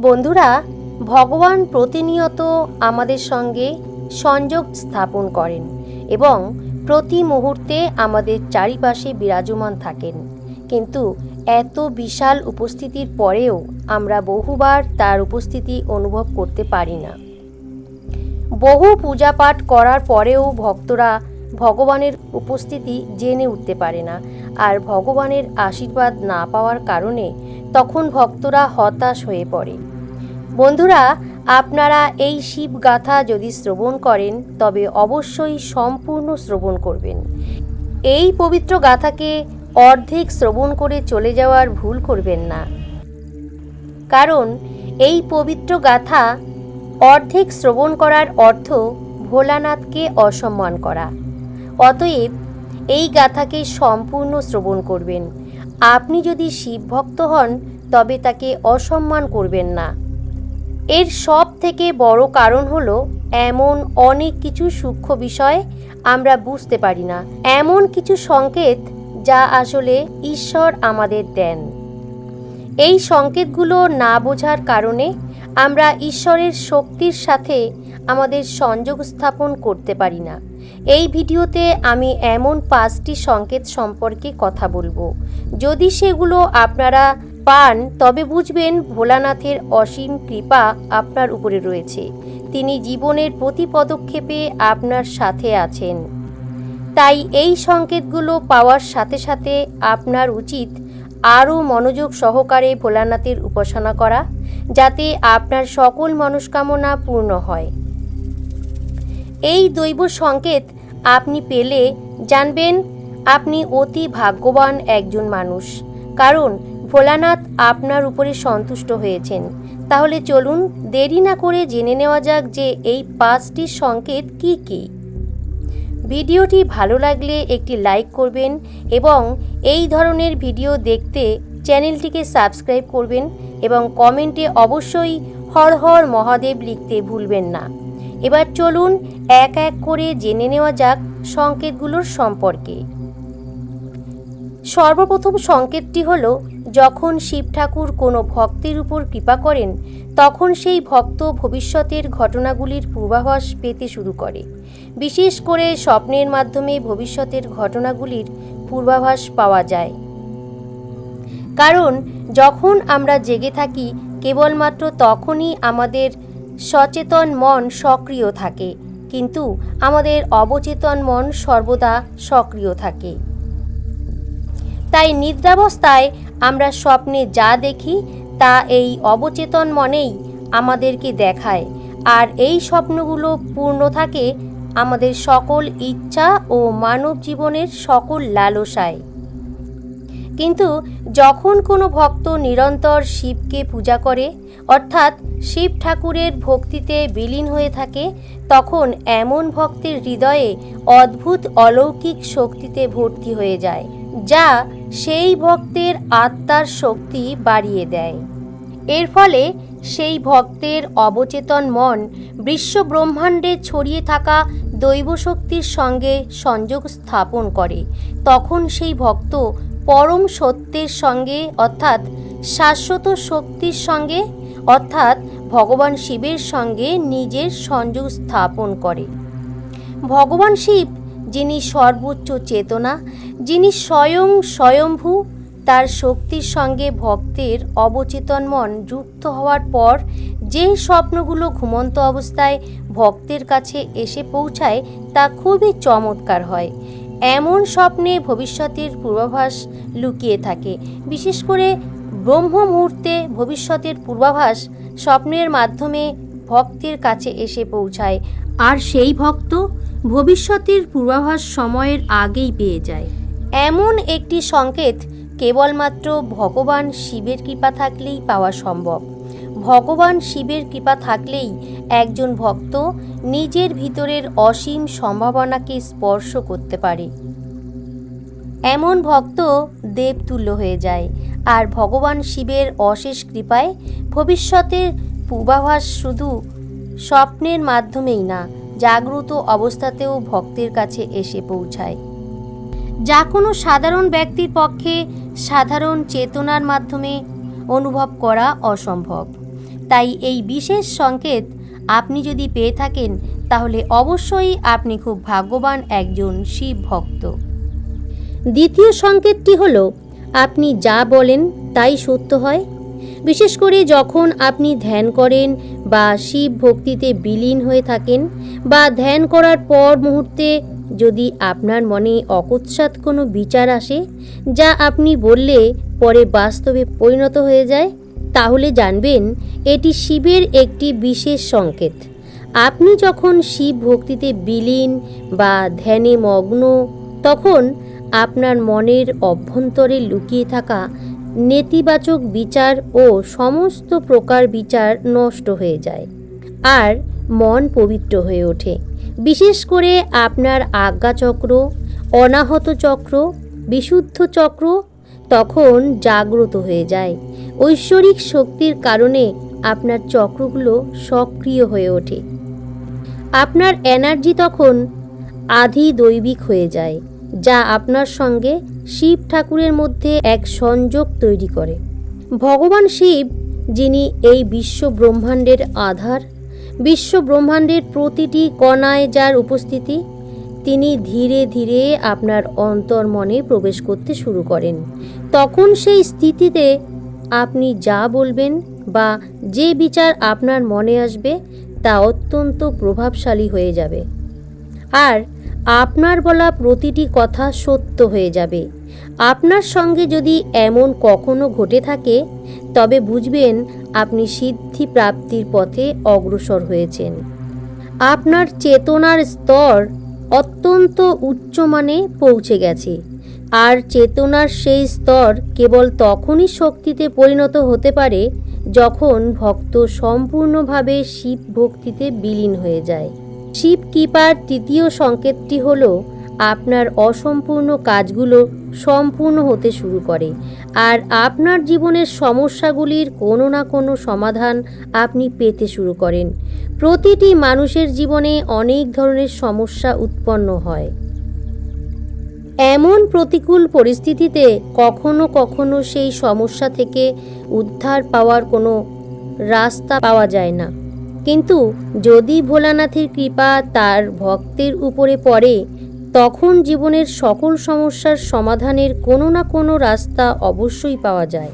বন্ধুরা, ভগবান প্রতিনিয়ত আমাদের সঙ্গে সংযোগ স্থাপন করেন এবং প্রতি মুহূর্তে আমাদের চারিপাশে বিরাজমান থাকেন। কিন্তু এত বিশাল উপস্থিতির পরেও আমরা বহুবার তার উপস্থিতি অনুভব করতে পারি না। বহু পূজা পাঠ করার পরেও ভক্তরা ভগবানের উপস্থিতি জেনে উঠতে পারে না আর ভগবানের আশীর্বাদ না পাওয়ার কারণে তখন ভক্তরা হতাশ হয়ে পড়ে। বন্ধুরা, আপনারা এই শিব গাথা যদি শ্রবণ করেন, তবে অবশ্যই সম্পূর্ণ শ্রবণ করবেন। এই পবিত্র গাথাকে অর্ধেক শ্রবণ করে চলে যাওয়ার ভুল করবেন না। কারণ, এই পবিত্র গাথা অর্ধেক শ্রবণ করার অর্থ ভোলানাথকে অসম্মান করা। অতএব, এই গাথাকে সম্পূর্ণ শ্রবণ করবেন। আপনি যদি শিব ভক্ত হন, তবে তাকে অসম্মান করবেন না। এর সব থেকে বড় কারণ হলো এমন অনেক কিছু সূক্ষ্ম বিষয় আমরা বুঝতে পারি না। এমন কিছু সংকেত যা আসলে ঈশ্বর আমাদের দেন। এই সংকেতগুলো না বোঝার কারণে আমরা ঈশ্বরের শক্তির সাথে আমাদের সংযোগ স্থাপন করতে পারি না। এই ভিডিওতে আমি এমন পাঁচটি সংকেত সম্পর্কে কথা বলব। যদি সেগুলো আপনারা পান, তবে বুঝবেন ভোলানাথের অসীম কৃপা আপনার উপরে রয়েছে। তিনি জীবনের প্রতি পদক্ষেপে আপনার সাথে আছেন। তাই এই সংকেতগুলো পাওয়ার সাথে সাথে আপনার উচিত আরও মনোযোগ সহকারে ভোলানাথের উপাসনা করা, যাতে আপনার সকল মনস্কামনা পূর্ণ হয়। এই দৈব সংকেত আপনি পেলে জানবেন, আপনি অতি ভাগ্যবান একজন মানুষ। কারণ ভোলানাথ আপনার উপরে সন্তুষ্ট হয়েছেন। তাহলে চলুন দেরি না করে জেনে নেওয়া যাক যে এই পাঁচটি সংকেত কি কী। ভিডিওটি ভালো লাগলে একটি লাইক করবেন এবং এই ধরনের ভিডিও দেখতে চ্যানেলটিকে সাবস্ক্রাইব করবেন এবং কমেন্টে অবশ্যই হর হর মহাদেব লিখতে ভুলবেন না। এবার চলুন এক এক করে জেনে নেওয়া যাক সংকেতগুলোর সম্পর্কে। সর্বপ্রথম সংকেতটি হল যখন শিব ঠাকুর কোনো ভক্তের উপর কৃপা করেন, তখন সেই ভক্ত ভবিষ্যতের ঘটনাগুলির পূর্বাভাস পেতে শুরু করে। বিশেষ করে স্বপ্নের মাধ্যমে ভবিষ্যতের ঘটনাগুলির পূর্বাভাস পাওয়া যায়। কারণ, যখন আমরা জেগে থাকি, কেবলমাত্র তখনই আমাদের সচেতন মন সক্রিয় থাকে, কিন্তু আমাদের অবচেতন মন সর্বদা সক্রিয় থাকে। তাই নিদ্রাবস্থায় আমরা স্বপ্নে যা দেখি, তা এই অবচেতন মনেই আমাদেরকে দেখায়। আর এই স্বপ্নগুলো পূর্ণ থাকে আমাদের সকল ইচ্ছা ও মানব জীবনের সকল লালসায়। কিন্তু যখন কোনো ভক্ত নিরন্তর শিবকে পূজা করে, অর্থাৎ শিব ঠাকুরের ভক্তিতে বিলীন হয়ে থাকে, তখন এমন ভক্তের হৃদয়ে অদ্ভুত অলৌকিক শক্তিতে ভর্তি হয়ে যায়। যা সেই ভক্তের আত্মার শক্তি বাড়িয়ে দেয়। এর ফলে সেই ভক্তের অবচেতন মন বিশ্ব ব্রহ্মাণ্ডে ছড়িয়ে থাকা দৈব শক্তির সঙ্গে সংযোগ স্থাপন করে। তখন সেই ভক্ত পরম সত্যের সঙ্গে, অর্থাৎ শাশ্বত শক্তির সঙ্গে, অর্থাৎ ভগবান শিবের সঙ্গে নিজের সংযোগ স্থাপন করে। ভগবান শিব যিনি সর্বোচ্চ চেতনা, যিনি স্বয়ং স্বয়ম্ভু, তার শক্তির সঙ্গে ভক্তের অবচেতন মন যুক্ত হওয়ার পর যে স্বপ্নগুলো ঘুমন্ত অবস্থায় ভক্তের কাছে এসে পৌঁছায় তা খুবই চমৎকার হয়। এমন স্বপ্নে ভবিষ্যতের পূর্বাভাস লুকিয়ে থাকে। বিশেষ করে ব্রহ্ম মুহূর্তে ভবিষ্যতের পূর্বাভাস স্বপ্নের মাধ্যমে ভক্তের কাছে এসে পৌঁছায়। আর সেই ভক্ত ভবিষ্যতের পূর্বাভাস সময়ের আগেই পেয়ে যায়। এমন একটি সংকেত কেবলমাত্র ভগবান শিবের কৃপা থাকলেই পাওয়া সম্ভব। ভগবান শিবের কৃপা থাকলেই একজন ভক্ত নিজের ভিতরের অসীম সম্ভাবনাকে স্পর্শ করতে পারে। এমন ভক্ত দেবতুল্য হয়ে যায় আর ভগবান শিবের অশেষ কৃপায় ভবিষ্যতের পূর্বাভাস শুধু স্বপ্নের মাধ্যমেই না জাগ্রত অবস্থাতেও ভক্তের কাছে এসে পৌঁছায়। যা কোনো সাধারণ ব্যক্তির পক্ষে সাধারণ চেতনার মাধ্যমে অনুভব করা অসম্ভব। তাই এই বিশেষ সংকেত আপনি যদি পেয়ে থাকেন, তাহলে অবশ্যই আপনি খুব ভাগ্যবান একজন শিব ভক্ত। দ্বিতীয় সংকেতটি হলো, আপনি যা বলেন তাই সত্য হয়। বিশেষ করে যখন আপনি ধ্যান করেন বা শিব ভক্তিতে বিলীন হয়ে থাকেন বা ধ্যান করার পর মুহূর্তে যদি আপনার মনে অকস্মাৎ কোনো বিচার আসে যা আপনি বললে পরে বাস্তবে পরিণত হয়ে যায়, তাহলে জানবেন এটি শিবের একটি বিশেষ সংকেত। আপনি যখন শিব ভক্তিতে বিলীন বা ধ্যানে মগ্ন, তখন আপনার মনের অভ্যন্তরে লুকিয়ে থাকা নেতিবাচক বিচার ও সমস্ত প্রকার বিচার নষ্ট হয়ে যায় আর মন পবিত্র হয়ে ওঠে। বিশেষ করে আপনার আজ্ঞাচক্র অনাহত চক্র, বিশুদ্ধ চক্র তখন জাগ্রত হয়ে যায়। ঐশ্বরিক শক্তির কারণে আপনার চক্রগুলো সক্রিয় হয়ে ওঠে। আপনার এনার্জি তখন আধি দৈবিক হয়ে যায়। যা আপনার সঙ্গে শিব ঠাকুরের মধ্যে এক সংযোগ তৈরি করে। ভগবান শিব, যিনি এই বিশ্ব ব্রহ্মাণ্ডের আধার, বিশ্ব ব্রহ্মাণ্ডের প্রতিটি কণায় যার উপস্থিতি, তিনি ধীরে ধীরে আপনার অন্তর্মনে প্রবেশ করতে শুরু করেন। তখন সেই স্থিতিতে আপনি যা বলবেন বা যে বিচার আপনার মনে আসবে তা অত্যন্ত প্রভাবশালী হয়ে যাবে। আর আপনার বলা প্রতিটি কথা সত্য হয়ে যাবে। আপনার সঙ্গে যদি এমন কখনো ঘটে থাকে, তবে বুঝবেন আপনি সিদ্ধি প্রাপ্তির পথে অগ্রসর হয়েছেন। আপনার চেতনার স্তর অত্যন্ত উচ্চমানে পৌঁছে গেছে। আর চেতনার সেই স্তর কেবল তখনই শক্তিতে পরিণত হতে পারে, যখন ভক্ত সম্পূর্ণভাবে শিব ভক্তিতে বিলীন হয়ে যায়। শিব কৃপার তৃতীয় সংকেতটি হল, আপনার অসম্পূর্ণ কাজগুলো সম্পূর্ণ হতে শুরু করে আর আপনার জীবনের সমস্যাগুলির কোনো না কোনো সমাধান আপনি পেতে শুরু করেন। প্রতিটি মানুষের জীবনে অনেক ধরনের সমস্যা উৎপন্ন হয়। এমন প্রতিকূল পরিস্থিতিতে কখনো কখনো সেই সমস্যা থেকে উদ্ধার পাওয়ার কোনো রাস্তা পাওয়া যায় না। কিন্তু যদি ভোলানাথের কৃপা তার ভক্তের উপরে পড়ে, তখন জীবনের সকল সমস্যার সমাধানের কোনো না কোনো রাস্তা অবশ্যই পাওয়া যায়।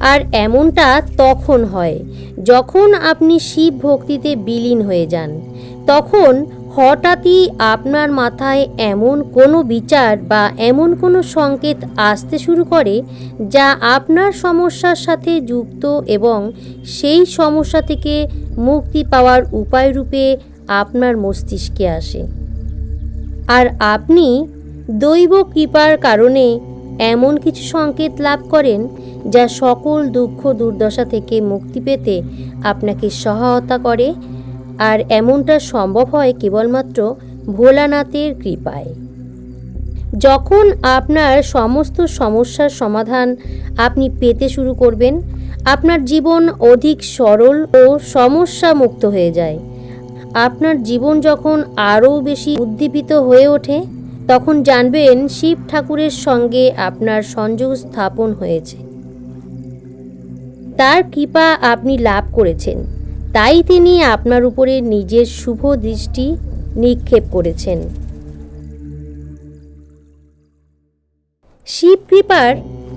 আর এমনটা তখন হয়, যখন আপনি শিব ভক্তিতে বিলীন হয়ে যান, তখন হঠাৎই আপনার মাথায় এমন কোনো বিচার বা এমন কোনো সংকেত আসতে শুরু করে যা আপনার সমস্যার সাথে যুক্ত এবং সেই সমস্যা থেকে মুক্তি পাওয়ার উপায় রূপে আপনার মস্তিষ্কে আসে। আর আপনি দৈব কৃপার কারণে এমন কিছু সংকেত লাভ করেন যা সকল দুঃখ দুর্দশা থেকে মুক্তি পেতে আপনাকে সহায়তা করে আর এমনটা সম্ভব হয় কেবলমাত্র ভোলানাথের কৃপায়। যখন আপনার সমস্ত সমস্যার সমাধান আপনি পেতে শুরু করবেন, আপনার জীবন অধিক সরল ও সমস্যা মুক্ত হয়ে যায়। আপনার জীবন যখন আরও বেশি উদ্দীপিত হয়ে ওঠে, তখন জানবেন শিব ঠাকুরের সঙ্গে আপনার সংযোগ স্থাপন হয়েছে। তার কৃপা আপনি লাভ করেছেন। তাই তিনি আপনার উপরে নিজের শুভ দৃষ্টি নিক্ষেপ করেছেন। শিব কৃপার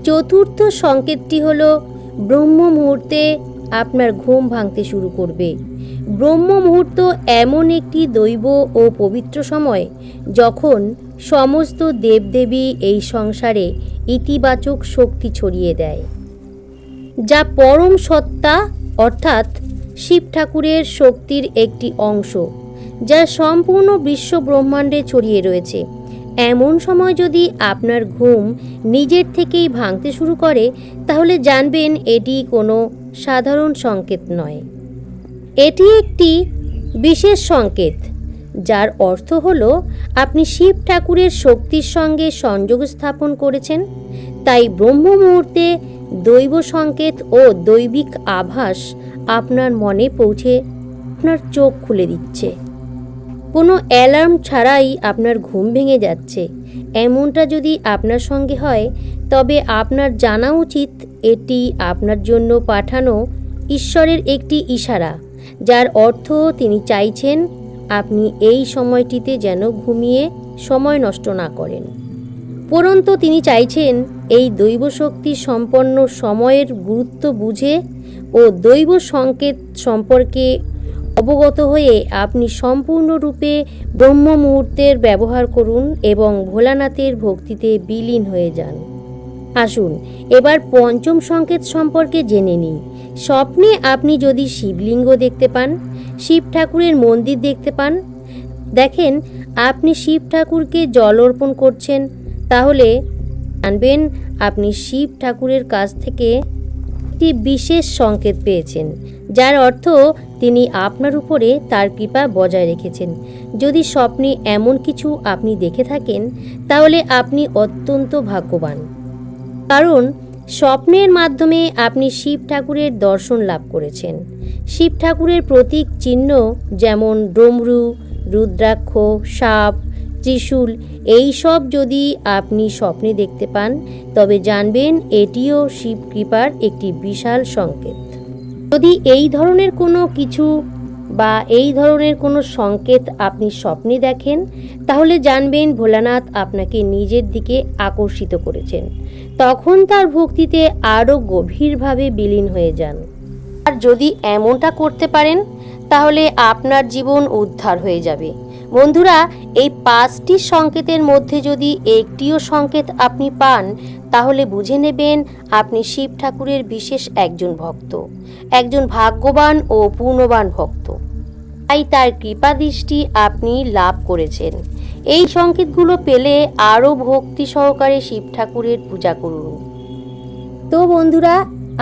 চতুর্থ সংকেতটি হল, ব্রহ্ম মুহূর্তে আপনার ঘুম ভাঙতে শুরু করবে। ব্রহ্ম মুহূর্ত এমন একটি দৈব ও পবিত্র সময় যখন সমস্ত দেবদেবী এই সংসারে ইতিবাচক শক্তি ছড়িয়ে দেয়, যা পরম সত্তা অর্থাৎ শিব ঠাকুরের শক্তির একটি অংশ, যা সম্পূর্ণ বিশ্ব ব্রহ্মাণ্ডে ছড়িয়ে রয়েছে। এমন সময় যদি আপনার ঘুম নিজের থেকেই ভাঙতে শুরু করে, তাহলে জানবেন এটি কোনো সাধারণ সংকেত নয়। এটি একটি বিশেষ সংকেত, যার অর্থ হল আপনি শিব ঠাকুরের শক্তির সঙ্গে সংযোগ স্থাপন করেছেন, তাই ব্রহ্ম মুহূর্তে দৈব সংকেত ও দৈবিক আভাস আপনার মনে পৌঁছে আপনার চোখ খুলে দিচ্ছে। কোনো অ্যালার্ম ছাড়াই আপনার ঘুম ভেঙে যাচ্ছে। এমনটা যদি আপনার সঙ্গে হয়, তবে আপনার জানা উচিত এটি আপনার জন্য পাঠানো ঈশ্বরের একটি ইশারা, যার অর্থ তিনি চাইছেন আপনি এই সময়টিতে যেন ঘুমিয়ে সময় নষ্ট না করেন। উপরন্তু তিনি চাইছেন এই দৈব শক্তি সম্পন্ন সময়ের গুরুত্ব বুঝে ও দৈব সংকেত সম্পর্কে অবগত হয়ে আপনি সম্পূর্ণরূপে ব্রহ্ম মুহূর্তের ব্যবহার করুন এবং ভোলানাথের ভক্তিতে বিলীন হয়ে যান। আসুন, এবার পঞ্চম সংকেত সম্পর্কে জেনে নিই। স্বপ্নে আপনি যদি শিবলিঙ্গ দেখতে পান, শিব ঠাকুরের মন্দির দেখতে পান, দেখেন আপনি শিব ঠাকুরকে জল অর্পণ করছেন তাহলে জানবেন আপনি শিব ঠাকুরের কাছ থেকে একটি বিশেষ সংকেত পেয়েছেন, যার অর্থ তিনি আপনার উপরে তার কৃপা বজায় রেখেছেন। যদি স্বপ্নে এমন কিছু আপনি দেখে থাকেন, তাহলে আপনি অত্যন্ত ভাগ্যবান। কারণ স্বপ্নের মাধ্যমে আপনি শিব ঠাকুরের দর্শন লাভ করেছেন। শিব ঠাকুরের প্রতীক চিহ্ন যেমন ডমরু, রুদ্রাক্ষ, সাপ ত্রিশূল। এই সব যদি আপনি স্বপ্নে দেখতে পান, তবে জানবেন এটিও শিব কৃপার একটি বিশাল সংকেত। যদি এই ধরনের কোনো কিছু বা এই ধরনের কোনো সংকেত আপনি স্বপ্নে দেখেন, তাহলে জানবেন ভোলানাথ আপনাকে নিজের দিকে আকর্ষিত করেছেন। তখন তার ভক্তিতে আরও গভীরভাবে বিলীন হয়ে যান। আর যদি এমনটা করতে পারেন, তাহলে আপনার জীবন উদ্ধার হয়ে যাবে। বন্ধুরা, এই পাঁচটি সংকেতের মধ্যে যদি একটিও সংকেত আপনি পান, তাহলে বুঝে নেবেন আপনি শিব ঠাকুরের বিশেষ একজন ভক্ত, একজন ভাগ্যবান ও পূর্ণবান ভক্ত। তাই তার কৃপা দৃষ্টি আপনি লাভ করেছেন। এই সংকেতগুলো পেলে আরও ভক্তি সহকারে শিব ঠাকুরের পূজা করুন। তো বন্ধুরা,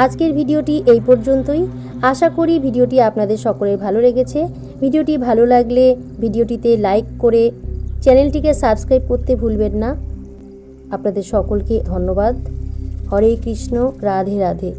আজকের ভিডিওটি এই পর্যন্তই। আশা করি ভিডিওটি আপনাদের সকলের ভালো লেগেছে। ভিডিওটি ভালো লাগলে ভিডিওটিতে লাইক করে চ্যানেলটিকে সাবস্ক্রাইব করতে ভুলবেন না। আপনাদের সকলকে ধন্যবাদ। হরে কৃষ্ণ, রাধে রাধে।